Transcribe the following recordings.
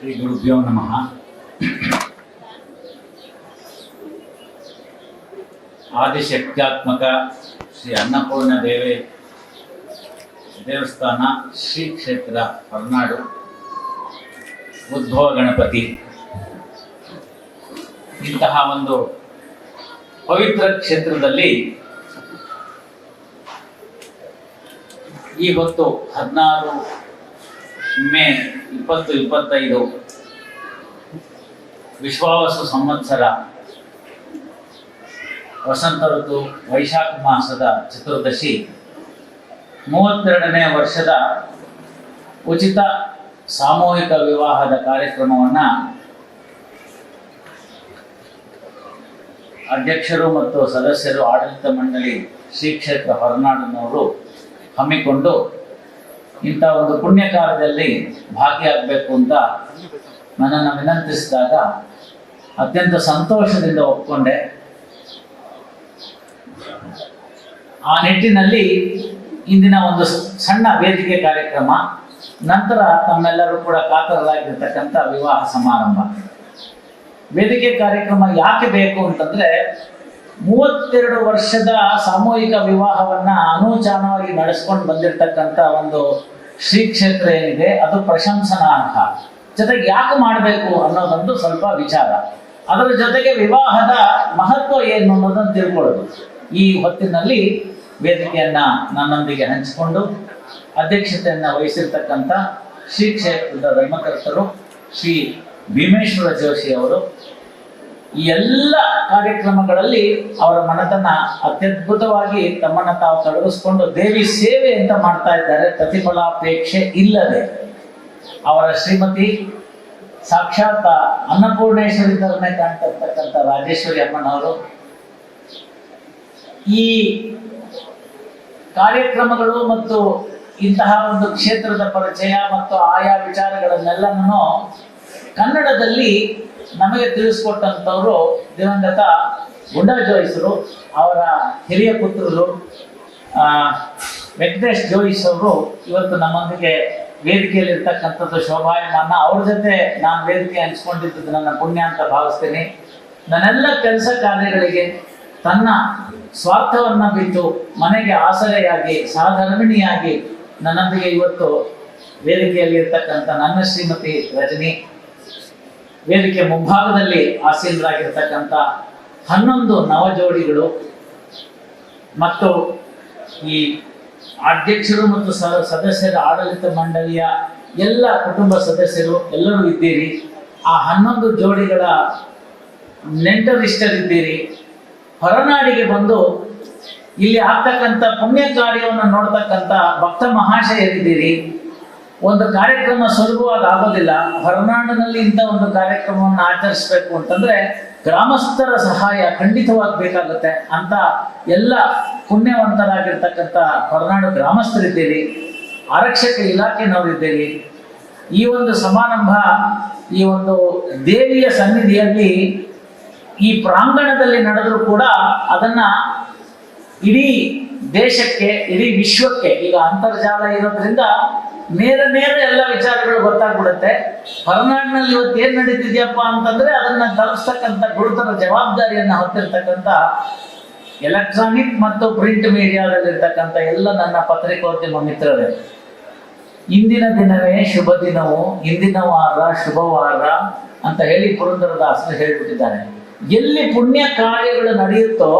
ಶ್ರೀ ಗುರುಭ್ಯೋ ನಮಃ. ಆದಿಶಕ್ತ್ಯಾತ್ಮಕ ಶ್ರೀ ಅನ್ನಪೂರ್ಣ ದೇವಿ ದೇವಸ್ಥಾನ ಶ್ರೀ ಕ್ಷೇತ್ರ ಹೊರನಾಡು, ಉದ್ಭವ ಗಣಪತಿ. ಇಂತಹ ಒಂದು ಪವಿತ್ರ ಕ್ಷೇತ್ರದಲ್ಲಿ ಈ ಹೊತ್ತು ಹದಿನಾರು ಮೇ ಇಪ್ಪತ್ತು, ಇಪ್ಪತ್ತೈದು. ವಿಶ್ವಾವಸು ಸಂವತ್ಸರ. ವಸಂತ ಋತು, ವೈಶಾಖ ಮಾಸದ ಚತುರ್ದಶಿ. ಮೂವತ್ತೆರಡನೇ ವರ್ಷದ ಉಚಿತ ಸಾಮೂಹಿಕ ವಿವಾಹದ ಕಾರ್ಯಕ್ರಮವನ್ನು ಅಧ್ಯಕ್ಷರು ಮತ್ತು ಸದಸ್ಯರು ಆಡಳಿತ ಮಂಡಳಿ ಶ್ರೀ ಕ್ಷೇತ್ರ ಹೊರನಾಡಿನವರು ಹಮ್ಮಿಕೊಂಡು ಇಂಥ ಒಂದು ಪುಣ್ಯ ಕಾರ್ಯದಲ್ಲಿ ಭಾಗಿಯಾಗಬೇಕು ಅಂತ ನನ್ನನ್ನು ವಿನಂತಿಸಿದಾಗ ಅತ್ಯಂತ ಸಂತೋಷದಿಂದ ಒಪ್ಕೊಂಡೆ. ಆ ನಿಟ್ಟಿನಲ್ಲಿ ಇಂದಿನ ಒಂದು ಸಣ್ಣ ವೇದಿಕೆ ಕಾರ್ಯಕ್ರಮ, ನಂತರ ತಮ್ಮೆಲ್ಲರೂ ಕೂಡ ಕಾತರರಾಗಿರ್ತಕ್ಕಂಥ ವಿವಾಹ ಸಮಾರಂಭ. ವೇದಿಕೆ ಕಾರ್ಯಕ್ರಮ ಯಾಕೆ ಬೇಕು ಅಂತಂದ್ರೆ ಮೂವತ್ತೆರಡು ವರ್ಷದ ಸಾಮೂಹಿಕ ವಿವಾಹವನ್ನ ಅನೂಚಾನವಾಗಿ ನಡೆಸ್ಕೊಂಡು ಬಂದಿರತಕ್ಕಂತ ಒಂದು ಶ್ರೀ ಕ್ಷೇತ್ರ ಏನಿದೆ, ಅದು ಪ್ರಶಂಸನಾರ್ಹ. ಜೊತೆಗೆ ಯಾಕೆ ಮಾಡಬೇಕು ಅನ್ನೋದೊಂದು ಸ್ವಲ್ಪ ವಿಚಾರ. ಅದರ ಜೊತೆಗೆ ವಿವಾಹದ ಮಹತ್ವ ಏನು ಅನ್ನೋದನ್ನು ತಿಳ್ಕೊಳ್ಳೋದು. ಈ ಹೊತ್ತಿನಲ್ಲಿ ವೇದಿಕೆಯನ್ನ ನನ್ನೊಂದಿಗೆ ಹಂಚಿಕೊಂಡು ಅಧ್ಯಕ್ಷತೆಯನ್ನ ವಹಿಸಿರ್ತಕ್ಕಂಥ ಶ್ರೀ ಕ್ಷೇತ್ರದ ಧರ್ಮಕರ್ತರು ಶ್ರೀ ಭೀಮೇಶ್ವರ ಜೋಶಿ ಅವರು ಎಲ್ಲ ಕಾರ್ಯಕ್ರಮಗಳಲ್ಲಿ ಅವರ ಮನತನ ಅತ್ಯದ್ಭುತವಾಗಿ ತಮ್ಮನ್ನ ತಾವು ತೊಡಗಿಸ್ಕೊಂಡು ದೇವಿ ಸೇವೆ ಅಂತ ಮಾಡ್ತಾ ಇದ್ದಾರೆ. ಪ್ರತಿಫಲಾಪೇಕ್ಷೆ ಇಲ್ಲದೆ. ಅವರ ಶ್ರೀಮತಿ ಸಾಕ್ಷಾತ್ ಅನ್ನಪೂರ್ಣೇಶ್ವರಿ ತರನೇ ಕಾಣ್ತಿರ್ತಕ್ಕಂಥ ರಾಜೇಶ್ವರಿ ಅಮ್ಮನವರು. ಈ ಕಾರ್ಯಕ್ರಮಗಳು ಮತ್ತು ಇಂತಹ ಒಂದು ಕ್ಷೇತ್ರದ ಪರಿಚಯ ಮತ್ತು ಆಯಾ ವಿಚಾರಗಳನ್ನೆಲ್ಲನೂ ಕನ್ನಡದಲ್ಲಿ ನಮಗೆ ತಿಳಿಸ್ಕೊಟ್ಟಂಥವ್ರು ದಿವಂಗತ ಗುಂಡಾ ಜೋಯಿಸರು, ಅವರ ಹಿರಿಯ ಪುತ್ರರು ವೆಂಕಟೇಶ್ ಜೋಯಿಸ್ ಅವರು ಇವತ್ತು ನಮ್ಮೊಂದಿಗೆ ವೇದಿಕೆಯಲ್ಲಿ ಇರ್ತಕ್ಕಂಥದ್ದು ಶೋಭಾಯಮಾನ. ಅವ್ರ ಜೊತೆ ನಾನು ವೇದಿಕೆ ಹಂಚ್ಕೊಂಡಿದ್ದು ನನ್ನ ಪುಣ್ಯ ಅಂತ ಭಾವಿಸ್ತೀನಿ. ನನ್ನೆಲ್ಲ ಕೆಲಸ ಕಾರ್ಯಗಳಿಗೆ ತನ್ನ ಸ್ವಾರ್ಥವನ್ನ ಬಿಟ್ಟು ಮನೆಗೆ ಆಸರೆಯಾಗಿ, ಸಹಧರ್ಮಿಣಿಯಾಗಿ ನನ್ನೊಂದಿಗೆ ಇವತ್ತು ವೇದಿಕೆಯಲ್ಲಿ ಇರ್ತಕ್ಕಂಥ ನನ್ನ ಶ್ರೀಮತಿ ರಜನಿ. ವೇದಿಕೆ ಮುಂಭಾಗದಲ್ಲಿ ಆಸೀನರಾಗಿರ್ತಕ್ಕಂಥ ಹನ್ನೊಂದು ನವಜೋಡಿಗಳು ಮತ್ತು ಈ ಅಧ್ಯಕ್ಷರು ಮತ್ತು ಸದಸ್ಯರ ಆಡಳಿತ ಮಂಡಳಿಯ ಎಲ್ಲ ಕುಟುಂಬ ಸದಸ್ಯರು ಎಲ್ಲರೂ ಇದ್ದೀರಿ. ಆ ಹನ್ನೊಂದು ಜೋಡಿಗಳ ನೆಂಟರಿಷ್ಟರಿದ್ದೀರಿ ಹೊರನಾಡಿಗೆ ಬಂದು ಇಲ್ಲಿ ಆಗ್ತಕ್ಕಂಥ ಪುಣ್ಯ ಕಾರ್ಯವನ್ನು ನೋಡ್ತಕ್ಕಂಥ ಭಕ್ತ ಮಹಾಶಯರಿದ್ದೀರಿ. ಒಂದು ಕಾರ್ಯಕ್ರಮ ಸುಲಭವಾಗಿ ಆಗೋದಿಲ್ಲ ಹೊರನಾಡಿನಲ್ಲಿ ಇಂಥ ಒಂದು ಕಾರ್ಯಕ್ರಮವನ್ನು ಆಚರಿಸಬೇಕು ಅಂತಂದ್ರೆ ಗ್ರಾಮಸ್ಥರ ಸಹಾಯ ಖಂಡಿತವಾಗಿ ಬೇಕಾಗುತ್ತೆ ಅಂತ ಎಲ್ಲ ಪುಣ್ಯವಂತರಾಗಿರ್ತಕ್ಕಂಥ ಹೊರನಾಡು ಗ್ರಾಮಸ್ಥರಿದ್ದೀರಿ, ಆರಕ್ಷಕ ಇಲಾಖೆನವರಿದ್ದೀರಿ. ಈ ಒಂದು ಸಮಾರಂಭ, ಈ ಒಂದು ದೇವಿಯ ಸನ್ನಿಧಿಯಲ್ಲಿ ಈ ಪ್ರಾಂಗಣದಲ್ಲಿ ನಡೆದರೂ ಕೂಡ ಅದನ್ನ ಇಡೀ ದೇಶಕ್ಕೆ, ಇಡೀ ವಿಶ್ವಕ್ಕೆ, ಈಗ ಅಂತರ್ಜಾಲ ಇರೋದ್ರಿಂದ ನೇರ ನೇರ ಎಲ್ಲ ವಿಚಾರಗಳು ಗೊತ್ತಾಗ್ಬಿಡುತ್ತೆ. ಹೊರನಾಡಿನಲ್ಲಿ ಇವತ್ತು ಏನ್ ನಡೀತಿದ್ಯಪ್ಪ ಅಂತಂದ್ರೆ ಅದನ್ನ ತಲುಪಿಸ್ತಕ್ಕಂಥ ಗುರುತರ ಜವಾಬ್ದಾರಿಯನ್ನ ಹೊತ್ತಿರ್ತಕ್ಕಂಥ ಎಲೆಕ್ಟ್ರಾನಿಕ್ ಮತ್ತು ಪ್ರಿಂಟ್ ಮೀಡಿಯಾದಲ್ಲಿರ್ತಕ್ಕಂಥ ಎಲ್ಲ ನನ್ನ ಪತ್ರಿಕೋದ್ಯಮ ಮಿತ್ರರೇ, ಇಂದಿನ ದಿನವೇ ಶುಭ ದಿನವು, ಇಂದಿನ ವಾರ ಶುಭವಾರ ಅಂತ ಹೇಳಿ ಪುರಂದರದಾಸರು ಹೇಳಿಬಿಟ್ಟಿದ್ದಾರೆ. ಎಲ್ಲಿ ಪುಣ್ಯ ಕಾರ್ಯಗಳು ನಡೆಯುತ್ತೋ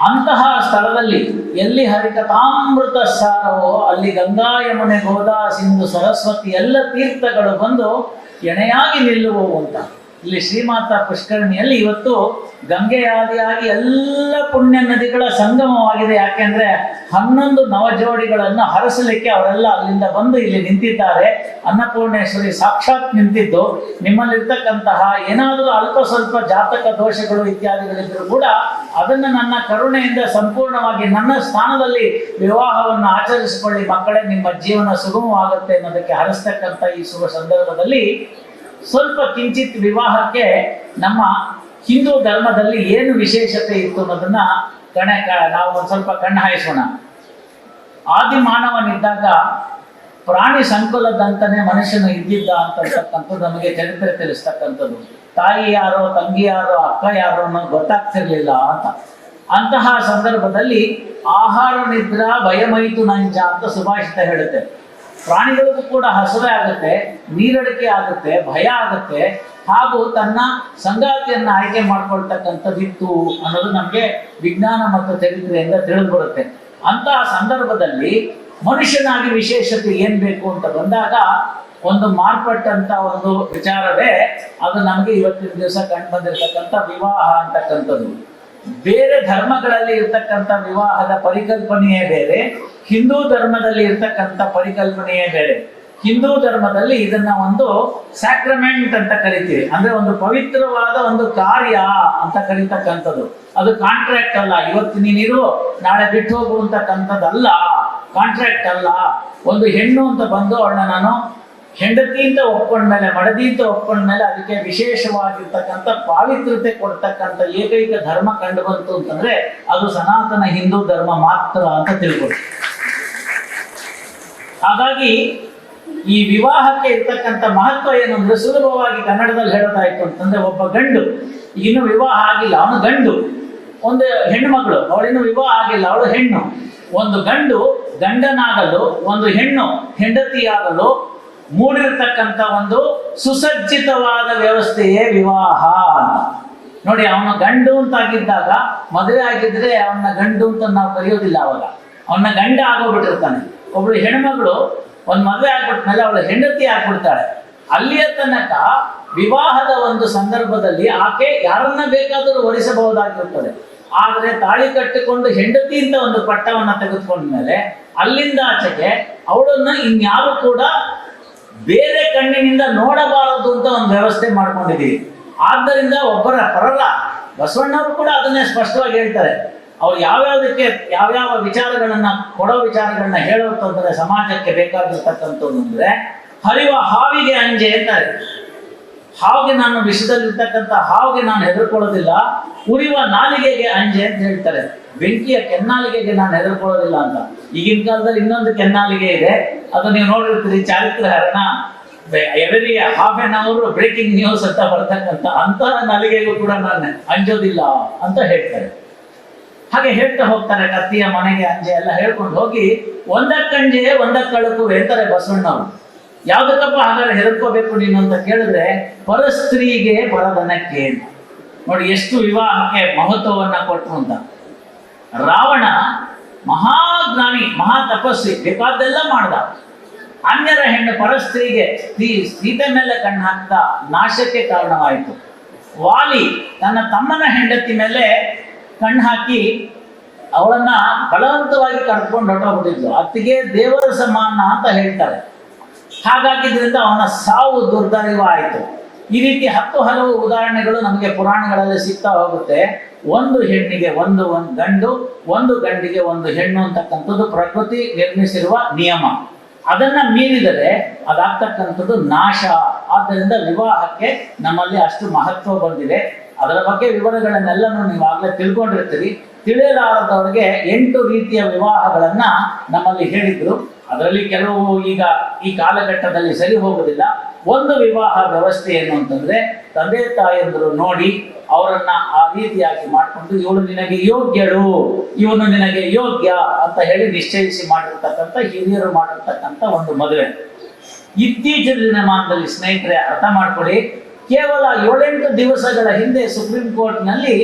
ಅಂತಹ ಸ್ಥಳದಲ್ಲಿ ಎಲ್ಲಿ ಹರಿಕಥಾಮೃತ ಸಾರವೋ, ಅಲ್ಲಿ ಗಂಗಾ ಯಮುನೆ ಗೋದಾ ಸಿಂಧು ಸರಸ್ವತಿ, ಎಲ್ಲ ತೀರ್ಥಗಳು ಬಂದು ಎಣೆಯಾಗಿ ನಿಲ್ಲುವವು ಅಂತ. ಇಲ್ಲಿ ಶ್ರೀಮಾತಾ ಪುಷ್ಕರಣಿಯಲ್ಲಿ ಇವತ್ತು ಗಂಗೆಯಾದಿಯಾಗಿ ಎಲ್ಲ ಪುಣ್ಯ ನದಿಗಳ ಸಂಗಮವಾಗಿದೆ. ಯಾಕೆಂದ್ರೆ ಹನ್ನೊಂದು ನವಜೋಡಿಗಳನ್ನು ಹರಸಲಿಕ್ಕೆ ಅವರೆಲ್ಲ ಅಲ್ಲಿಂದ ಬಂದು ಇಲ್ಲಿ ನಿಂತಿದ್ದಾರೆ. ಅನ್ನಪೂರ್ಣೇಶ್ವರಿ ಸಾಕ್ಷಾತ್ ನಿಂತಿದ್ದು. ನಿಮ್ಮಲ್ಲಿರ್ತಕ್ಕಂತಹ ಏನಾದರೂ ಅಲ್ಪ ಸ್ವಲ್ಪ ಜಾತಕ ದೋಷಗಳು ಇತ್ಯಾದಿಗಳಿದ್ದರೂ ಕೂಡ ಅದನ್ನು ನನ್ನ ಕರುಣೆಯಿಂದ ಸಂಪೂರ್ಣವಾಗಿ ನನ್ನ ಸ್ಥಾನದಲ್ಲಿ ವಿವಾಹವನ್ನು ಆಚರಿಸಿಕೊಳ್ಳಿ. ಮಕ್ಕಳೇ, ನಿಮ್ಮ ಜೀವನ ಸುಗಮವಾಗುತ್ತೆ ಅನ್ನೋದಕ್ಕೆ ಹರಿಸ್ತಕ್ಕಂಥ ಈ ಶುಭ ಸಂದರ್ಭದಲ್ಲಿ ಸ್ವಲ್ಪ ಕಿಂಚಿತ್ ವಿವಾಹಕ್ಕೆ ನಮ್ಮ ಹಿಂದೂ ಧರ್ಮದಲ್ಲಿ ಏನು ವಿಶೇಷತೆ ಇತ್ತು ಅನ್ನೋದನ್ನ ಕಣ ನಾವು ಒಂದು ಸ್ವಲ್ಪ ಕಣ್ಣು ಹಾಯಿಸೋಣ. ಆದಿ ಮಾನವನಿದ್ದಾಗ ಪ್ರಾಣಿ ಸಂಕುಲದಂತನೇ ಮನುಷ್ಯನು ಇದ್ದಿದ್ದ ಅಂತಕ್ಕಂಥದ್ದು ನಮಗೆ ಚರಿತ್ರೆ ತಿಳಿಸ್ತಕ್ಕಂಥದ್ದು. ತಾಯಿ ಯಾರೋ, ತಂಗಿ ಯಾರೋ, ಅಕ್ಕ ಯಾರೋ ಅನ್ನೋದು ಗೊತ್ತಾಗ್ತಿರ್ಲಿಲ್ಲ ಅಂತ. ಅಂತಹ ಸಂದರ್ಭದಲ್ಲಿ ಆಹಾರ ನಿದ್ರಾ ಭಯಮೈತು ನಂಜ ಅಂತ ಸುಭಾಷಿತ ಹೇಳುತ್ತೆ. ಪ್ರಾಣಿಗಳಿಗೂ ಕೂಡ ಹಸುವೆ ಆಗುತ್ತೆ, ನೀರಡಿಕೆ ಆಗುತ್ತೆ, ಭಯ ಆಗುತ್ತೆ. ಹಾಗೂ ತನ್ನ ಸಂಗಾತಿಯನ್ನ ಆಯ್ಕೆ ಮಾಡ್ಕೊಳ್ತಕ್ಕಂಥದ್ದಿತ್ತು ಅನ್ನೋದು ನಮಗೆ ವಿಜ್ಞಾನ ಮತ್ತು ಚರಿತ್ರೆಯಿಂದ ತಿಳಿದು ಬರುತ್ತೆ. ಅಂತಹ ಸಂದರ್ಭದಲ್ಲಿ ಮನುಷ್ಯನಾಗಿ ವಿಶೇಷತೆ ಏನ್ ಬೇಕು ಅಂತ ಬಂದಾಗ ಒಂದು ಮಾರ್ಪಟ್ಟಂತ ಒಂದು ವಿಚಾರವೇ ಅದು ನಮಗೆ ಇವತ್ತಿನ ದಿವಸ ಕಂಡು ಬಂದಿರತಕ್ಕಂಥ ವಿವಾಹ ಅಂತಕ್ಕಂಥದ್ದು. ಬೇರೆ ಧರ್ಮಗಳಲ್ಲಿ ಇರ್ತಕ್ಕಂಥ ವಿವಾಹದ ಪರಿಕಲ್ಪನೆಯೇ ಬೇರೆ. ಹಿಂದೂ ಧರ್ಮದಲ್ಲಿ ಇರ್ತಕ್ಕಂಥ ಪರಿಕಲ್ಪನೆಯೇ ಬೇರೆ. ಹಿಂದೂ ಧರ್ಮದಲ್ಲಿ ಇದನ್ನ ಒಂದು ಸ್ಯಾಕ್ರಮೆಂಟ್ ಅಂತ ಕರಿತೀವಿ. ಅಂದ್ರೆ ಒಂದು ಪವಿತ್ರವಾದ ಒಂದು ಕಾರ್ಯ ಅಂತ ಕರಿತಕ್ಕಂಥದ್ದು. ಅದು ಕಾಂಟ್ರಾಕ್ಟ್ ಅಲ್ಲ. ಇವತ್ತು ನೀನಿರು, ನಾಳೆ ಬಿಟ್ಟು ಹೋಗುವಂತಕ್ಕಂಥದ್ದಲ್ಲ ಕಾಂಟ್ರಾಕ್ಟ್ ಅಲ್ಲ. ಒಂದು ಹೆಣ್ಣು ಅಂತ ಬಂದು ಅವಳನ್ನ ನಾನು ಹೆಂಡತಿ ಅಂತ ಒಪ್ಕೊಂಡ್ಮೇಲೆ ಮಡದಿ ಅಂತ ಒಪ್ಕೊಂಡ್ಮೇಲೆ ಅದಕ್ಕೆ ವಿಶೇಷವಾಗಿರ್ತಕ್ಕಂಥ ಪಾವಿತ್ರತೆ ಕೊಡ್ತಕ್ಕಂಥ ಏಕೈಕ ಧರ್ಮ ಕಂಡು ಬಂತು ಅಂತಂದ್ರೆ ಅದು ಸನಾತನ ಹಿಂದೂ ಧರ್ಮ ಮಾತ್ರ ಅಂತ ತಿಳ್ಕೊಳ್ಳಿ ಹಾಗಾಗಿ ಈ ವಿವಾಹಕ್ಕೆ ಇರ್ತಕ್ಕಂಥ ಮಹತ್ವ ಏನು ಸುಲಭವಾಗಿ ಕನ್ನಡದಲ್ಲಿ ಹೇಳೋದಾಯ್ತು ಅಂತಂದ್ರೆ ಒಬ್ಬ ಗಂಡು ಇನ್ನು ವಿವಾಹ ಆಗಿಲ್ಲ, ಅವನು ಗಂಡು, ಒಂದು ಹೆಣ್ಣು ಮಗಳು, ಅವಳಿನ್ನು ವಿವಾಹ ಆಗಿಲ್ಲ, ಅವಳು ಹೆಣ್ಣು. ಒಂದು ಗಂಡು ಗಂಡನಾಗಲು, ಒಂದು ಹೆಣ್ಣು ಹೆಂಡತಿಯಾಗಲು ಮೂಡಿರ್ತಕ್ಕಂಥ ಒಂದು ಸುಸಜ್ಜಿತವಾದ ವ್ಯವಸ್ಥೆಯೇ ವಿವಾಹ ನೋಡಿ, ಅವನ ಗಂಡು ಅಂತ ಆಗಿದ್ದಾಗ ಮದುವೆ ಆಗಿದ್ರೆ ಅವನ ಗಂಡು ಅಂತ ನಾವು ಕರೆಯೋದಿಲ್ಲ ಅವಾಗ. ಅವನ ಗಂಡ ಆಗೋಗ್ಬಿಟ್ಟಿರ್ತಾನೆ. ಒಬ್ಳು ಹೆಣ್ಮಗಳು ಒಂದು ಮದುವೆ ಆಗ್ಬಿಟ್ಮೇಲೆ ಅವಳ ಹೆಂಡತಿ ಆಗ್ಬಿಡ್ತಾಳೆ. ಅಲ್ಲಿಯ ತನಕ ವಿವಾಹದ ಒಂದು ಸಂದರ್ಭದಲ್ಲಿ ಆಕೆ ಯಾರನ್ನ ಬೇಕಾದರೂ ವರಿಸಬಹುದಾಗಿರುತ್ತದೆ ಆದರೆ ತಾಳಿ ಕಟ್ಟಿಕೊಂಡು ಹೆಂಡತಿಯಿಂದ ಒಂದು ಪಟ್ಟವನ್ನ ತೆಗೆದುಕೊಂಡ್ಮೇಲೆ ಅಲ್ಲಿಂದ ಆಚೆಗೆ ಅವಳನ್ನ ಇನ್ಯಾರು ಕೂಡ ಬೇರೆ ಕಣ್ಣಿನಿಂದ ನೋಡಬಾರದು ಅಂತ ಒಂದು ವ್ಯವಸ್ಥೆ ಮಾಡ್ಕೊಂಡಿದ್ದೀವಿ ಆದ್ದರಿಂದ ಒಬ್ಬರ ಪರರ ಬಸವಣ್ಣವರು ಕೂಡ ಅದನ್ನೇ ಸ್ಪಷ್ಟವಾಗಿ ಹೇಳ್ತಾರೆ. ಅವ್ರು ಯಾವ್ಯಾವುದಕ್ಕೆ ಯಾವ್ಯಾವ ವಿಚಾರಗಳನ್ನ ಕೊಡೋ ವಿಚಾರಗಳನ್ನ ಹೇಳುವಂತಂದ್ರೆ ಸಮಾಜಕ್ಕೆ ಬೇಕಾಗಿರ್ತಕ್ಕಂಥದ್ದು ಅಂದ್ರೆ ಹರಿವ ಹಾವಿಗೆ ಅಂಜೆ ಅಂತಾರೆ ಹಾವಿಗೆ ನಾನು ವಿಷದಲ್ಲಿರ್ತಕ್ಕಂಥ ಹಾವಿಗೆ ನಾನು ಹೆದರ್ಕೊಳ್ಳೋದಿಲ್ಲ, ಉರಿವ ನಾಲಿಗೆಗೆ ಅಂಜೆ ಅಂತ ಹೇಳ್ತಾರೆ. ಬೆಂಕಿಯ ಕೆನ್ನಾಲಿಗೆಗೆ ನಾನು ಹೆದರ್ಕೊಳ್ಳೋದಿಲ್ಲ ಅಂತ. ಈಗಿನ ಕಾಲದಲ್ಲಿ ಇನ್ನೊಂದು ಕೆನ್ನಾಲಿಗೆ ಇದೆ. ಅದು ನೀವು ನೋಡಿರ್ತೀರಿ ಚಾರಿತ್ರ ಹರಣ every half an hour breaking news ಅಂತ ಬರ್ತಕ್ಕಂಥ ಅಂತಹ ನಾಲಿಗೆಗೂ ಕೂಡ ನಾನು ಅಂಜೋದಿಲ್ಲ ಅಂತ ಹೇಳ್ತಾರೆ. ಹಾಗೆ ಹೇಳ್ತಾ ಹೋಗ್ತಾರೆ ಕತ್ತಿಯ ಮನೆಗೆ ಅಂಜೆ ಎಲ್ಲ ಹೇಳ್ಕೊಂಡು ಹೋಗಿ, ಒಂದಕ್ಕಂಜೆ ಒಂದಕ್ಕಳಕು ಹೇಳ್ತಾರೆ ಬಸವಣ್ಣವ್ರು. ಯಾವುದಕ್ಕಪ್ಪ ಹಾಗಾದ್ರೆ ಹೆದರ್ಕೋಬೇಕು ನೀನು ಅಂತ ಕೇಳಿದ್ರೆ, ಪರಸ್ತ್ರೀಗೆ ಪರದನಕ್ಕೆ ನೋಡಿ ಎಷ್ಟು ವಿವಾಹಕ್ಕೆ ಮಹತ್ವವನ್ನ ಕೊಟ್ಟರು ಅಂತ. ರಾವಣ ಮಹಾಜ್ಞಾನಿ ಮಹಾ ತಪಸ್ವಿ ಬೇಕಾದ್ದೆಲ್ಲ ಮಾಡ್ದ. ಅನ್ಯರ ಹೆಣ್ಣು ಪರಸ್ತ್ರೀಗೆ ಸ್ತ್ರೀ ಸೀತೆ ಮೇಲೆ ಕಣ್ಣು ಹಾಕ್ತಾ ನಾಶಕ್ಕೆ ಕಾರಣವಾಯಿತು. ವಾಲಿ ತನ್ನ ತಮ್ಮನ ಹೆಂಡತಿ ಮೇಲೆ ಕಣ್ಣು ಹಾಕಿ ಅವಳನ್ನ ಬಲವಂತವಾಗಿ ಕರ್ಕೊಂಡು ಹೊರಟೋಗ್ಬಿಟ್ಟಿದ್ಲು ಅತ್ತಿಗೆ ದೇವರ ಸಮಾನ ಅಂತ ಹೇಳ್ತಾರೆ. ಹಾಗಾಗಿದ್ರಿಂದ ಅವನ ಸಾವು ದುರ್ದೈವ ಆಯಿತು. ಈ ರೀತಿ ಹತ್ತು ಹಲವು ಉದಾಹರಣೆಗಳು ನಮಗೆ ಪುರಾಣಗಳಲ್ಲಿ ಸಿಗ್ತಾ ಹೋಗುತ್ತೆ. ಒಂದು ಹೆಣ್ಣಿಗೆ ಒಂದು ಒಂದು ಗಂಡು, ಒಂದು ಗಂಡಿಗೆ ಒಂದು ಹೆಣ್ಣು ಅಂತಕ್ಕಂಥದ್ದು ಪ್ರಕೃತಿ ನಿರ್ಮಿಸಿರುವ ನಿಯಮ. ಅದನ್ನ ಮೀರಿದರೆ ಅದಾಗ್ತಕ್ಕಂಥದ್ದು ನಾಶ. ಆದ್ದರಿಂದ ವಿವಾಹಕ್ಕೆ ನಮ್ಮಲ್ಲಿ ಅಷ್ಟು ಮಹತ್ವ ಬಂದಿದೆ. ಅದರ ಬಗ್ಗೆ ವಿವರಗಳನ್ನೆಲ್ಲನೂ ನೀವು ಆಗ್ಲೇ ತಿಳ್ಕೊಂಡಿರ್ತೀರಿ. ತಿಳಿಯಲಾರದವರಿಗೆ ಎಂಟು ರೀತಿಯ ವಿವಾಹಗಳನ್ನ ನಮ್ಮಲ್ಲಿ ಹೇಳಿದ್ರು. ಅದರಲ್ಲಿ ಕೆಲವು ಈಗ ಈ ಕಾಲಘಟ್ಟದಲ್ಲಿ ಸರಿ ಹೋಗುದಿಲ್ಲ. ಒಂದು ವಿವಾಹ ವ್ಯವಸ್ಥೆ ಏನು ಅಂತಂದ್ರೆ ತಂದೆ ತಾಯಂದ್ರು ನೋಡಿ ಅವರನ್ನ ಆ ರೀತಿಯಾಗಿ ಮಾಡಿಕೊಂಡು ಇವಳು ನಿನಗೆ ಯೋಗ್ಯಳು, ಇವನು ನಿನಗೆ ಯೋಗ್ಯ ಅಂತ ಹೇಳಿ ನಿಶ್ಚಯಿಸಿ ಮಾಡಿರ್ತಕ್ಕಂಥ, ಹಿರಿಯರು ಮಾಡಿರ್ತಕ್ಕಂಥ ಒಂದು ಮದುವೆ. ಇತ್ತೀಚಿನ ದಿನಮಾನದಲ್ಲಿ ಸ್ನೇಹಿತರೆ ಅರ್ಥ ಮಾಡ್ಕೊಳ್ಳಿ. ಕೇವಲ ಏಳೆಂಟು ದಿವಸಗಳ ಹಿಂದೆ ಸುಪ್ರೀಂ ಕೋರ್ಟ್ನಲ್ಲಿ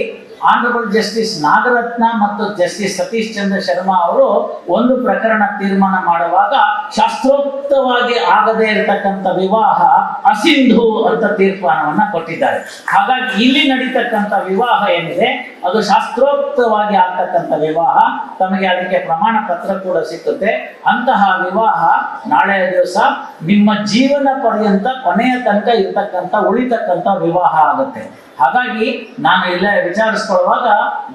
ಆನರಬಲ್ ಜಸ್ಟಿಸ್ ನಾಗರತ್ನ ಮತ್ತು ಜಸ್ಟಿಸ್ ಸತೀಶ್ ಚಂದ್ರ ಶರ್ಮಾ ಅವರು ಒಂದು ಪ್ರಕರಣ ತೀರ್ಮಾನ ಮಾಡುವಾಗ ಶಾಸ್ತ್ರೋಕ್ತವಾಗಿ ಆಗದೇ ಇರತಕ್ಕಂಥ ವಿವಾಹ ಅಸಿಂಧು ಅಂತ ತೀರ್ಮಾನವನ್ನ ಕೊಟ್ಟಿದ್ದಾರೆ. ಹಾಗಾಗಿ ಇಲ್ಲಿ ನಡೀತಕ್ಕಂಥ ವಿವಾಹ ಏನಿದೆ, ಅದು ಶಾಸ್ತ್ರೋಕ್ತವಾಗಿ ಆಗ್ತಕ್ಕಂಥ ವಿವಾಹ, ತಮಗೆ ಅದಕ್ಕೆ ಪ್ರಮಾಣ ಪತ್ರ ಕೂಡ ಸಿಕ್ಕುತ್ತೆ. ಅಂತಹ ವಿವಾಹ ನಾಳೆ ದಿವಸ ನಿಮ್ಮ ಜೀವನ ಪರ್ಯಂತ ಕೊನೆಯ ತನಕ ಇರ್ತಕ್ಕಂಥ ಉಳಿತಕ್ಕಂಥ ವಿವಾಹ ಆಗುತ್ತೆ. ಹಾಗಾಗಿ ನಾನು ಎಲ್ಲ ವಿಚಾರಿಸ್ಕೊಳ್ಳುವಾಗ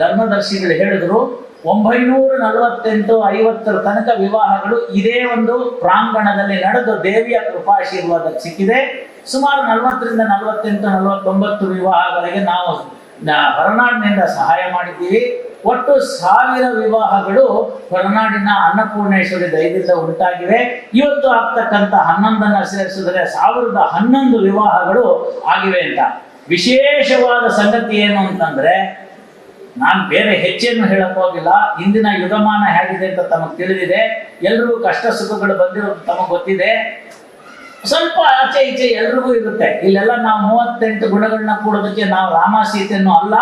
ಧರ್ಮದರ್ಶಿಗಳು ಹೇಳಿದ್ರು ಒಂಬೈನೂರ ನಲವತ್ತೆಂಟು ಐವತ್ತರ ತನಕ ವಿವಾಹಗಳು ಇದೇ ಒಂದು ಪ್ರಾಂಗಣದಲ್ಲಿ ನಡೆದು ದೇವಿಯ ಕೃಪಾಶೀರ್ವಾದ ಸಿಕ್ಕಿದೆ. ಸುಮಾರು ನಲವತ್ತರಿಂದ ನಲವತ್ತೆಂಟು, ನಲವತ್ತೊಂಬತ್ತು ವಿವಾಹಗಳಿಗೆ ನಾವು ಹೊರನಾಡಿನಿಂದ ಸಹಾಯ ಮಾಡಿದ್ದೀವಿ. ಒಟ್ಟು ಸಾವಿರ ವಿವಾಹಗಳು ಹೊರನಾಡಿನ ಅನ್ನಪೂರ್ಣೇಶ್ವರಿ ದಯದಿಂದ ಉಂಟಾಗಿವೆ. ಇವತ್ತು ಆಗ್ತಕ್ಕಂಥ ಹನ್ನೊಂದನ್ನು ಸೇರಿಸಿದ್ರೆ ಸಾವಿರದ ಹನ್ನೊಂದು ವಿವಾಹಗಳು ಆಗಿವೆ ಅಂತ. ವಿಶೇಷವಾದ ಸಂಗತಿ ಏನು ಅಂತಂದ್ರೆ, ನಾನು ಬೇರೆ ಹೆಚ್ಚೇನು ಹೇಳಕ್ ಹೋಗಿಲ್ಲ. ಇಂದಿನ ಯುಗಮಾನ ಹೇಗಿದೆ ಅಂತ ತಮಗೆ ತಿಳಿದಿದೆ. ಎಲ್ರಿಗೂ ಕಷ್ಟ ಸುಖಗಳು ಬಂದಿರೋದು ತಮಗೆ ಗೊತ್ತಿದೆ. ಸ್ವಲ್ಪ ಆಚೆ ಈಚೆ ಎಲ್ರಿಗೂ ಇರುತ್ತೆ. ಇಲ್ಲೆಲ್ಲ ನಾವು ಮೂವತ್ತೆಂಟು ಗುಣಗಳನ್ನ ಕೂಡೋದಕ್ಕೆ ನಾವು ರಾಮ ಸೀತೆಯನ್ನು ಅಲ್ಲ.